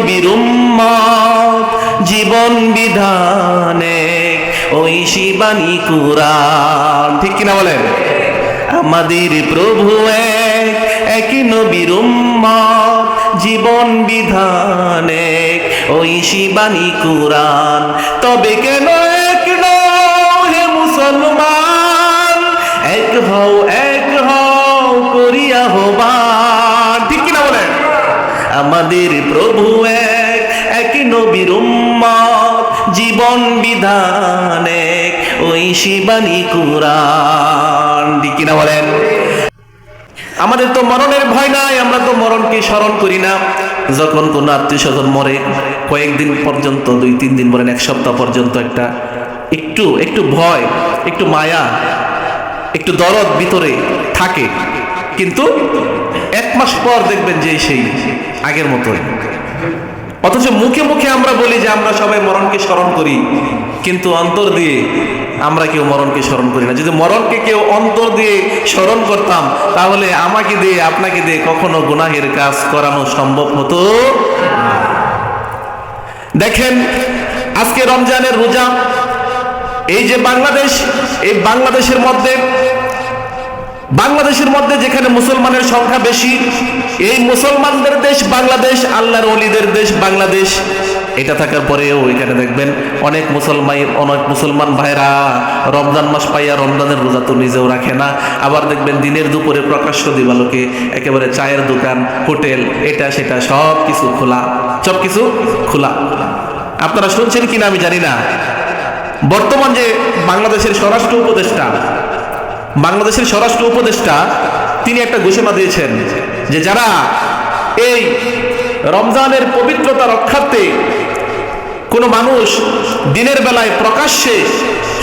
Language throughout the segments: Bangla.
নবীর জীবন বিধানে, ওই শিবানী কুরআন ঠিক কিনা বলেন? আমাদের প্রভু এক এক নবীর জীবন বিধানে, ওই শিবানী কুরআন তবে কেন এক নও হে মুসলমান? এক হও এক হও করিয়া বলেন আমাদের প্রভু এক এক নবীর জীবন বিধান এক, ওই শিবানী কুরআন। ঠিক কিনা বলেন? আমাদের তো মরণের ভয় নাই, আমরা তো মরণকে স্মরণ করি না। যখন কোন আত্মীয় স্বজন মরে, কয়েকদিন পর্যন্ত, দুই, তিন দিন বলেন এক সপ্তাহ পর্যন্ত একটা একটু একটু ভয়, একটু মায়া, একটু দরদ ভিতরে থাকে। কিন্তু এক মাস পর দেখবেন যে সেই আগের মতোই। অথচ মুখে মুখে আমরা বলি যে আমরা সবাই মরণকে স্মরণ করি, কিন্তু অন্তর দিয়ে আমরা কেউ মরণকে স্মরণ করি না। যদি মরণকে কেউ অন্তর দিয়ে স্মরণ করতাম, তাহলে আমাকে দিয়ে, আপনাকে দিয়ে কখনো গুনাহের কাজ করানো সম্ভব হতো দেখেন, আজকে রমজানের রোজা, এই যে বাংলাদেশ, এই বাংলাদেশের মধ্যে বাংলাদেশের মধ্যে যেখানে মুসলমানের সংখ্যা বেশি, এই মুসলমানদের দেশ বাংলাদেশ, আল্লাহর অলিদের দেশ বাংলাদেশ। এটা থাকার পরেও এখানে দেখবেন অনেক মুসলমান অনেক মুসলমান ভাইরা রমজান মাস পাইয়া রমজানের রোজা তো নিজেও রাখে না। আবার দেখবেন দিনের দুপুরে প্রকাশ্য দিবালোকে একেবারে চায়ের দোকান, হোটেল, এটা সেটা সব কিছু খোলা। সব কিছু খোলা। আপনারা শুনছেন কিনা আমি জানি না। বর্তমান যে বাংলাদেশের স্বরাষ্ট্র উপদেষ্টা বাংলাদেশের স্বরাষ্ট্র উপদেষ্টা, তিনি একটা ঘোষণা দিয়েছেন যে যারা এই রমজানের পবিত্রতা রক্ষার্থে কোনো মানুষ দিনের বেলায় প্রকাশ্যে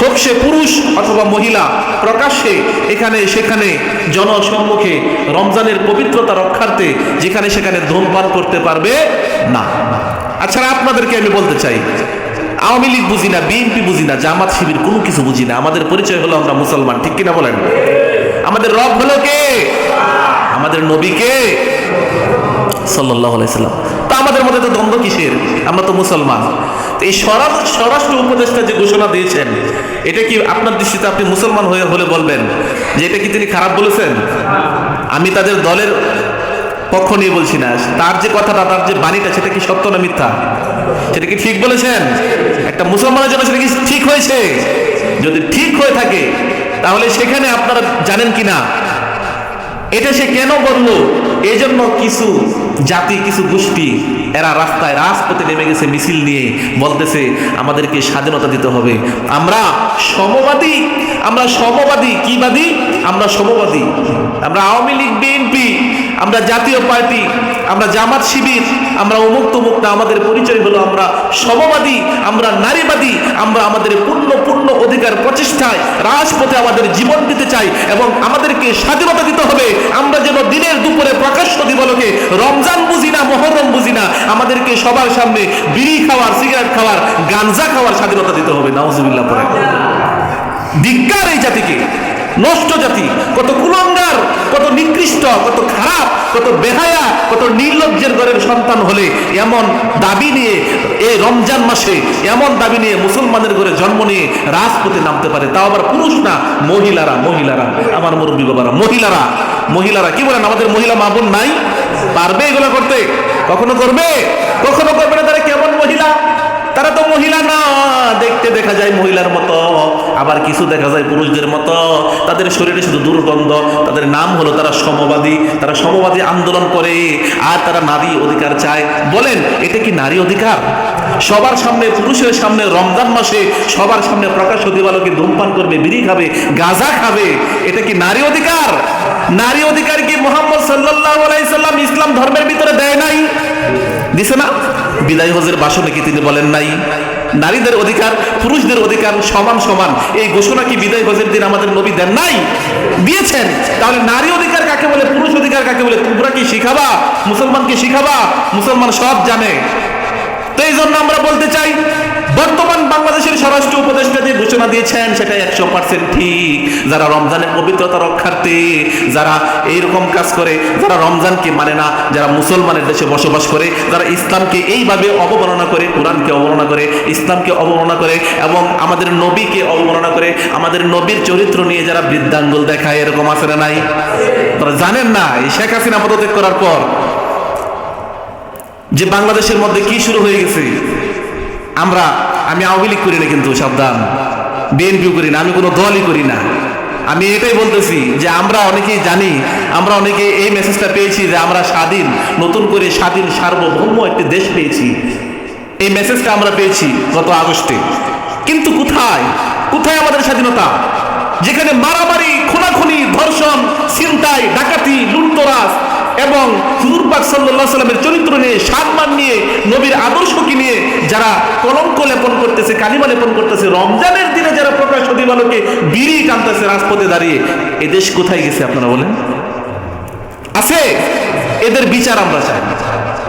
হোক সে পুরুষ অথবা মহিলা, প্রকাশ্যে এখানে সেখানে জনসম্মুখে রমজানের পবিত্রতা রক্ষার্থে যেখানে সেখানে ধূমপান করতে পারবে না। আচ্ছা আপনাদেরকে আমি বলতে চাই আওয়ামী লীগ বুঝি না, বিএনপি বুঝি না, জামাত শিবির কোনো কিছু বুঝি না। আমাদের পরিচয় হলো আমরা মুসলমান, ঠিক কিনা বলেন? আমাদের রব হলো কে? আমাদের নবী কে? সাল্লাহ আলাইসাল্লাম তা আমাদের মধ্যে তো দ্বন্দ্ব কিসের? আমরা তো মুসলমান। তো এই স্বরাষ্ট্র উপদেষ্টা যে ঘোষণা দিয়েছেন, এটা কি আপনার দৃষ্টিতে আপনি মুসলমান হয়ে হলে বলবেন যে এটা কি তিনি খারাপ বলেছেন? আমি তাদের দলের পক্ষ নিয়ে বলছি না। তার যে কথাটা, তার যে বাণীটা, সেটা কি সত্য না মিথ্যা? সেটা কি ঠিক বলেছেন? একটা মুসলমানের জন্য সেটা কি ঠিক হয়েছে? যদি ঠিক হয়ে থাকে, তাহলে সেখানে আপনারা জানেন কি না এটা সে কেন বলল? এই জন্য কিছু জাতি, কিছু গোষ্ঠী, এরা রাস্তায় রাজপথে নেমে গেছে, মিছিল নিয়ে বলতেছে, আমাদেরকে স্বাধীনতা দিতে হবে। আমরা সমবাদী আমরা সমবাদী, কি বাদী? আমরা সমবাদী। আমরা আওয়ামী লীগ, বিএনপি আমরা জাতীয় পার্টি, আমরা জামাত শিবির, আমরা অমুক তমুক না আমাদের পরিচয় হলো আমরা সমবাদী, আমরা নারীবাদী, আমরা আমাদের পূর্ণ পূর্ণ অধিকার প্রচেষ্টায় রাজপথে আমাদের জীবন দিতে চাই এবং আমাদেরকে স্বাধীনতা দিতে হবে। আমরা যেন দিনের দুপুরে প্রকাশ্য দিবলকে রমজান বুঝি না, মহরম বুঝি না, আমাদেরকে সবার সামনে বিড়ি খাওয়ার, সিগারেট খাওয়ার গাঞ্জা খাওয়ার স্বাধীনতা দিতে হবে। নাউজুবিল্লাহ ধিক্কার এই জাতিকে। নষ্ট জাতি, কত কুলঙ্গার, কত নিকৃষ্ট, কত খারাপ, কত বেহায়া, কত নির্লজ্জের ঘরের সন্তান হলে এমন দাবি নিয়ে এই রমজান মাসে এমন দাবি নিয়ে মুসলমানের ঘরে জন্ম নিয়ে রাজপথে নামতে পারে। তাও আবার পুরুষ না, মহিলারা মহিলারা। আমার মুরব্বী বাবারা, মহিলারা মহিলারা, কি বলেন, আমাদের মহিলা মা বোন নাই? পারবে এগুলো করতে? কখনো করবে? কখনো করবে না, তারা কেমন মহিলা? তারা তো মহিলা না দেখতে দেখা যায় মহিলার মতো আবার কিছু দেখা যায় পুরুষদের মতো। তাদের শরীরে শুধু দুর্গন্ধ, তাদের নাম হলো তারা সমবাদী তারা সমবাদী আন্দোলন করে, আর তারা নারী অধিকার চায়। বলেন, এটা কি নারী অধিকার? সবার সামনে, পুরুষের সামনে রমজান মাসে সবার সামনে প্রকাশ দিবালোকে ধূমপান করবে, বিড়ি খাবে, গাঁজা খাবে। এটা কি নারী অধিকার? নারী অধিকার কি মোহাম্মদ সাল্লাহ আলাইসাল্লাম ইসলাম ধর্মের ভিতরে দেয় নাই? দিছে না? বিদায় হজের বাসনে কি তিনি বলেন নাই? নারীদের অধিকার, পুরুষদের অধিকার সমান সমান। এই ঘোষণা কি বিদায় হজের দিন আমাদের নবী দেন নাই? দিয়েছেন। তাহলে নারী অধিকার কাকে বলে, পুরুষ অধিকার কাকে বলে? তোমরা কি শিখাবা? মুসলমানকে শিখাবা? মুসলমান সব জানে। তো এই জন্য আমরা বলতে চাই, বর্তমান বাংলাদেশের স্বরাষ্ট্র উপদেষ্টা যে ঘোষণা দিয়েছেন সেটা একশো পার্সেন্ট ঠিক। যারা রমজানের পবিত্রতা রক্ষার্থে, যারা এইরকম কাজ করে, যারা রমজানকে মানে না, যারা মুসলমানের দেশে বসবাস করে, যারা ইসলামকে এইভাবে অবমাননা করে, কোরআনকে অবমাননা করে, ইসলামকে অবমাননা করে, এবং আমাদের নবীকে অবমাননা করে, আমাদের নবীর চরিত্র নিয়ে যারা বৃদ্ধাঙ্গুল দেখায়, এরকম না নাই? তারা জানেন না শেখ হাসিনা পদত্যাগ করার পর। যে বাংলাদেশের মধ্যে কি শুরু হয়ে গেছে? আমরা, আমি আওয়ামী লীগ করি না কিন্তু, সাবধান। বিএনপিও করি না, আমি কোনো দলই করি না। আমি এটাই বলতেছি যে আমরা অনেকেই জানি, আমরা অনেকে এই মেসেজটা পেয়েছি যে আমরা স্বাধীন, নতুন করে স্বাধীন, সার্বভৌম একটি দেশ পেয়েছি। এই মেসেজটা আমরা পেয়েছি গত আগস্টে। কিন্তু কোথায়? কোথায় আমাদের স্বাধীনতা? যেখানে মারামারি, খুনাখুনি, ধর্ষণ, ছিনতাই, ডাকাতি, লুটতরাজ এবং হুজুর পাক সাল্লাল্লাহু সাল্লামের চরিত্র নিয়ে সম্মান নিয়ে, নবীর আদর্শকে নিয়ে যারা কলঙ্ক লেপন করতেছে, কালিমা লেপন করতেছে, রমজানের দিনে যারা প্রকাশ দিবালোকে বিড়ি টানতেছে রাজপথে দাঁড়িয়ে, এ দেশ কোথায় গেছে আপনারা বলেন? আছে। এদের বিচার আমরা চাই।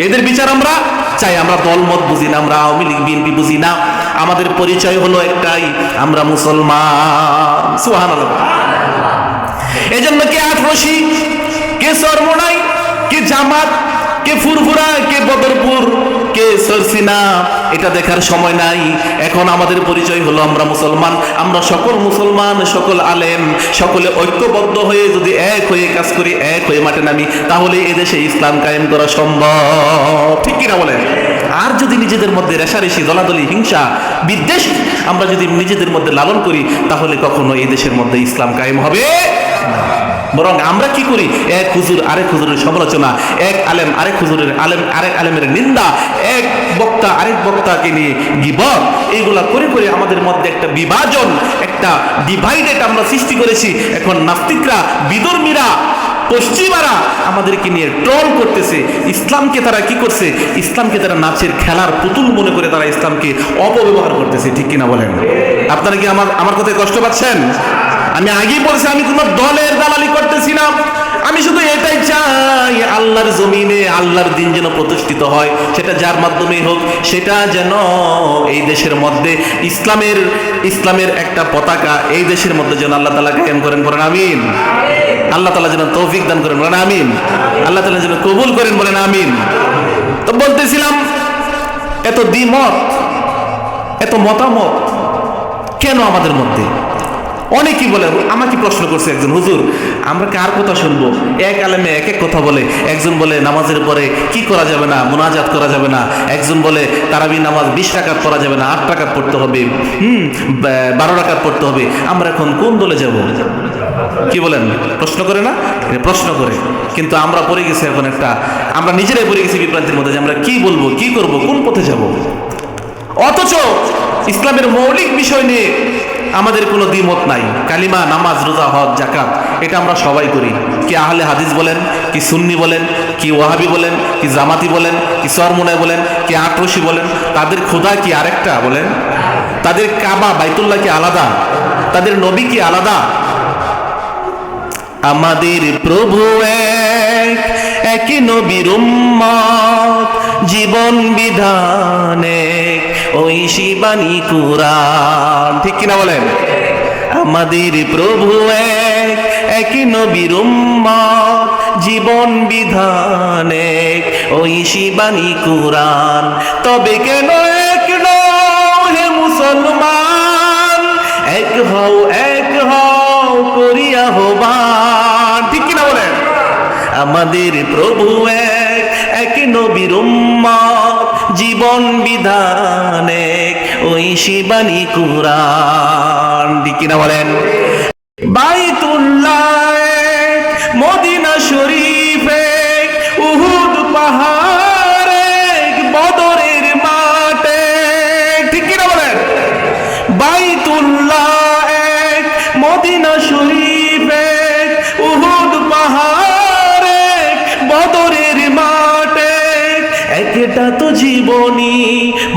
এদের বিচার আমরা চাই। আমরা দলমত বুঝি না, আমরা আওয়ামী লীগ, বিএনপি বুঝি না। আমাদের পরিচয় হলো একটাই, আমরা মুসলমান। সুহান এজন্য কে আটরশি কে সরমোনাই, কে জামাত কে ফুরফুরা, কে বদরপুর, কে সরসিনা, এটা দেখার সময় নাই। এখন আমাদের পরিচয় হলো আমরা মুসলমান। আমরা সকল মুসলমান, সকল আলেম, সকলে ঐক্যবদ্ধ হয়ে যদি এক হয়ে কাজ করি, এক হয়ে মাঠে নামি তাহলে এদেশে ইসলাম কায়েম করা সম্ভব। ঠিক কিনা বলেন? আর যদি নিজেদের মধ্যে রেশারেশি, দলাদলি, হিংসা, বিদ্বেষ আমরা যদি নিজেদের মধ্যে লালন করি, তাহলে কখনো এই দেশের মধ্যে ইসলাম কায়েম হবে না। বরং আমরা কি করি? এক হুজুর আরেক হুজুরের সমালোচনা, এক আলেম আরেক হুজুরের আলেম আরেক আলেমের নিন্দা, এক বক্তা আরেক বক্তাকে নিয়ে গিবত, এইগুলা করে করে আমাদের মধ্যে একটা বিভাজন, একটা ডিভাইডেড আমরা সৃষ্টি করেছি। এখন নাস্তিকরা বিদর্মীরা পশ্চিমারা আমাদেরকে নিয়ে ট্রল করতেছে। ইসলামকে তারা কি করছে? ইসলামকে তারা নাচের খেলার পুতুল মনে করে তারা ইসলামকে অপব্যবহার করতেছে। ঠিক কিনা বলেন? আপনারা কি আমার আমার কথায় কষ্ট পাচ্ছেন? আমি আগেই বলছি, আমি কোনো দলের দালালি করতেছি না। আমি শুধু এটাই চাই, আল্লাহর জমিনে আল্লাহর দিন যেন প্রতিষ্ঠিত হয়। সেটা যার মাধ্যমেই হোক, সেটা যেন এই দেশের মধ্যে ইসলামের ইসলামের একটা পতাকা এই দেশের মধ্যে যেন আল্লাহ তালা কায়েম করেন, বলেন আমিন। আল্লাহ তালা যেন তৌফিক দান করেন, বলেন আমিন। আল্লাহ তালা যেন কবুল করেন, বলেন আমিন। তো বলতেছিলাম, এত দ্বিমত, এত মতামত কেন আমাদের মধ্যে? অনেকেই বলে, আমাকে প্রশ্ন করছে একজন, হুজুর, আমরা কার কথা শুনব? এক আলেমে এক এক কথা বলে, একজন বলে, নামাজের পরে কি করা যাবে না? মোনাজাত করা যাবে না। একজন বলে, তারাবি নামাজ বিশ টাকার পড়া যাবে না, আট টাকার পড়তে হবে। হুম বারো টাকার পড়তে হবে। আমরা এখন কোন দলে যাব? কি বলেন? প্রশ্ন করে না? প্রশ্ন করে। কিন্তু আমরা পড়ে গেছি এখন একটা, আমরা নিজেরাই পড়ে গেছি বিভ্রান্তির মধ্যে যে আমরা কি বলব, কি করব, কোন পথে যাব? অথচ ইসলামের মৌলিক বিষয় নিয়ে আমাদের কোনো দ্বিমত নাই। কালিমা, নামাজ, রোজা, হজ জাকাত এটা আমরা সবাই করি। কি আহলে হাদিস বলেন, কি সুন্নি বলেন, কি ওয়াহাবি বলেন, কি জামাতি বলেন, কি সরমুনায় বলেন, কি আটরসি বলেন, তাদের খোদা কি আরেকটা বলেন? তাদের কাবা, বাইতুল্লাহ কি আলাদা? তাদের নবী কি আলাদা? আমাদের প্রভু এক একই নবীর জীবন বিধানে ওই শিবানী কুরআন। ঠিক কিনা বলেন? আমাদের প্রভু এক একই নবীর জীবন বিধানে ওই শিবানী কুরআন। তবে কেন ওই শিবানী কুরআন। ঠিক কিনা বলেন? বাইতুল্লাহ, মদিনা শরীফ, উহুদ পাহাড়, বদরের মাঠে। ঠিক কিনা বলেন? বাইতুল্লাহ, মদিনা শরীফ, উহুদ পাহাড়, বদরের মাঠে। একটা তো জীবনী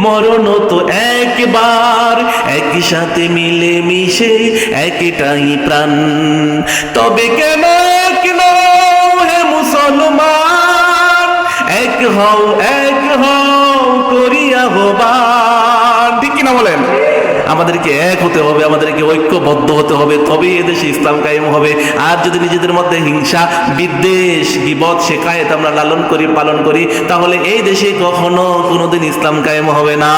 মরণ একবার একই সাথে মিলে মিশে একটাই প্রাণ। তবে কেন এক হে মুসলমান? এক হও এক হও করিয়া হবা ঠিক কিনা বলেন? আমাদেরকে এক হতে হবে, আমাদেরকে ঐক্যবদ্ধ হতে হবে, তবেই এদেশে ইসলাম কায়েম হবে। আর যদি নিজেদের মধ্যে হিংসা, বিদ্বেষ বিপদ শেখায় আমরা লালন করি, পালন করি, তাহলে এই দেশে কখনো কোনোদিন ইসলাম কায়েম হবে না।